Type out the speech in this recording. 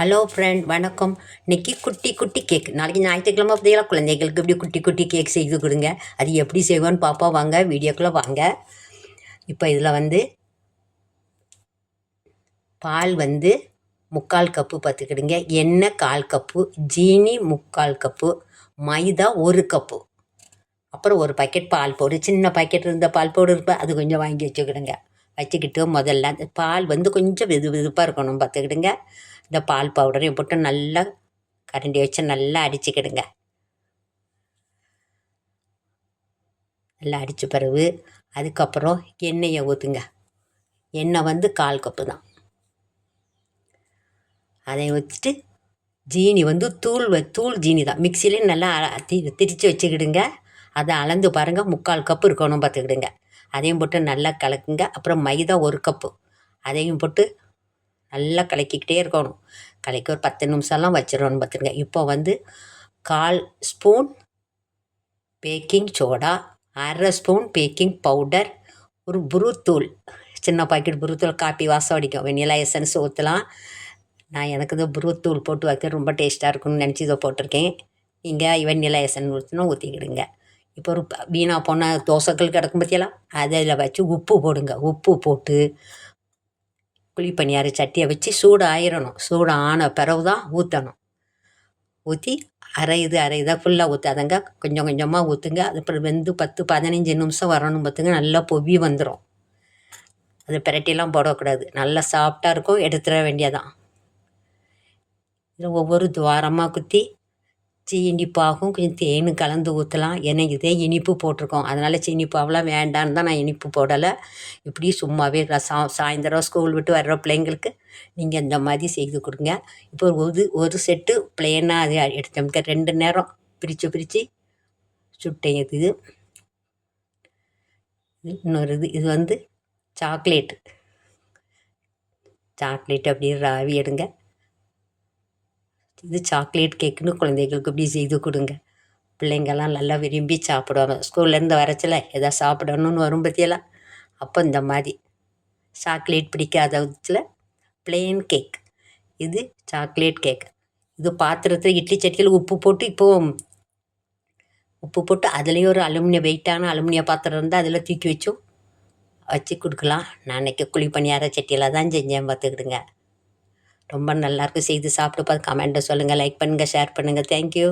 Hello friend வணக்கம். இன்றைக்கி குட்டி குட்டி கேக் நாளைக்கு ஞாயிற்றுக்கிழமை பார்த்தீங்களா குழந்தைகளுக்கு இப்படி குட்டி குட்டி கேக் செய்து கொடுங்க. அது எப்படி செய்வோன்னு பாப்பா வாங்க. வீடியோக்குள்ளே வாங்க. இப்போ இதில் வந்து பால் வந்து முக்கால் கப்பு பார்த்துக்கிடுங்க. எண்ணெய் கால் கப்பு ஜீனி முக்கால் கப்பு மைதா ஒரு கப்பு. அப்புறம் ஒரு பாக்கெட் பால் பவுடர் சின்ன பாக்கெட் இருந்த பால் பவுடர் இருப்பேன் அது கொஞ்சம் வாங்கி வச்சுக்கிடுங்க. வச்சுக்கிட்டு முதல்ல அந்த பால் வந்து கொஞ்சம் வெது வெதுப்பாக இருக்கணும் பார்த்துக்கிடுங்க. இந்த பால் பவுடரையும் போட்டு நல்லா கரண்டி வச்சு நல்லா அடிச்சுக்கிடுங்க. நல்லா அடித்த பிறகு அதுக்கப்புறம் எண்ணெயை ஊற்றுங்க எண்ணெய் வந்து கால் கப்பு தான். அதை வச்சுட்டு ஜீனி வந்து தூள் வ தூள் ஜீனி தான். மிக்சிலே நல்லா தி திரித்து வச்சுக்கிடுங்க. அதை அளந்து பாருங்கள் முக்கால் கப்பு இருக்கணும் பார்த்துக்கிடுங்க. அதையும் போட்டு நல்லா கலக்குங்க. அப்புறம் மைதா ஒரு கப்பு. அதையும் போட்டு நல்லா கலக்கிக்கிட்டே இருக்கணும். கலக்கி ஒரு பத்து நிமிஷம்லாம் வச்சிடணும் பார்த்துருங்க. இப்போ வந்து கால் ஸ்பூன் பேக்கிங் சோடா அரை ஸ்பூன் பேக்கிங் பவுடர் ஒரு புருத்தூள் சின்ன பாக்கெட் புருத்தூள் காப்பி வாசம் அடிக்கும் வெண்ணிலா எசன்ஸ் ஊற்றலாம் நான் எனக்கு இந்த புருத்தூள் போட்டு வைக்க ரொம்ப டேஸ்ட்டாக இருக்கும்னு நினச்சி இதை போட்டிருக்கேன். நீங்கள் வெண்ணிலா எசன் ஊற்றினா ஊற்றிக்கிடுங்க இப்போ ஒரு வீணாக போன தோசைகள் கிடக்கும் பற்றியெல்லாம் அதில் வச்சு உப்பு போடுங்க. உப்பு போட்டு குழி பணியார சட்டியை வச்சு சூடு ஆயிடணும் சூடு ஆன பிறகு தான் ஊற்றணும் ஊற்றி அரை இது அரை இதாக ஃபுல்லாக ஊற்றாதங்க கொஞ்சம் கொஞ்சமாக ஊற்றுங்க அது அப்புறம் வெந்து பத்து பதினஞ்சு நிமிஷம் வரணும் பார்த்துங்க நல்லா பொவி வந்துடும் அது பிரட்டிலாம் போடக்கூடாது. நல்லா சாஃப்டாக இருக்கும். எடுத்துட வேண்டியதான் இதில் ஒவ்வொரு துவாரமாக குத்தி சீனி கொஞ்சம் தேனும் கலந்து ஊற்றலாம் ஏன்னா இதே இனிப்பு போட்டிருக்கோம். அதனால் சீனிப்பாவெலாம் வேண்டான்னு தான் நான் இனிப்பு போடலை. இப்படி சும்மாவே சா சாயந்தரம் ஸ்கூல் விட்டு வர்ற பிள்ளைங்களுக்கு நீங்கள் இந்த மாதிரி செய்து கொடுங்க. இப்போ ஒரு ஒரு செட்டு பிளேனாக அது எடுத்தோம்க்க ரெண்டு நேரம் பிரித்து பிரித்து சுட்டேன் இது. இன்னொரு இது இது வந்து சாக்லேட்டு சாக்லேட் அப்படியே ராவி எடுங்க. இது சாக்லேட் கேக்குன்னு குழந்தைகளுக்கு இப்படி செய்து கொடுங்க. பிள்ளைங்கள்லாம் நல்லா விரும்பி சாப்பிடுவாங்க. ஸ்கூல்லேருந்து வரச்சில எதாவது சாப்பிடணுன்னு வரும் பற்றியெல்லாம் அப்போ இந்த மாதிரி. சாக்லேட் பிடிக்காதச்சில் பிளெயின் கேக் இது சாக்லேட் கேக் இது பாத்திரத்தில் இட்லி சட்டியில் உப்பு போட்டு இப்போது உப்பு போட்டு அதுலேயும் ஒரு அலுமினிய வெயிட்டான அலுமினிய பாத்திரம் இருந்தால் அதில் தூக்கி வச்சும் வச்சு கொடுக்கலாம். நான் அன்றைக்கி குழி பணியார சட்டியில் தான் செஞ்சேன் பார்த்துக்கிடுங்க. ரொம்ப நல்லாயிருக்கும் செய்து சாப்பிட்டு பார்த்து கமெண்ட்டை சொல்லுங்கள் லைக் பண்ணுங்கள் ஷேர் பண்ணுங்கள் தேங்க்யூ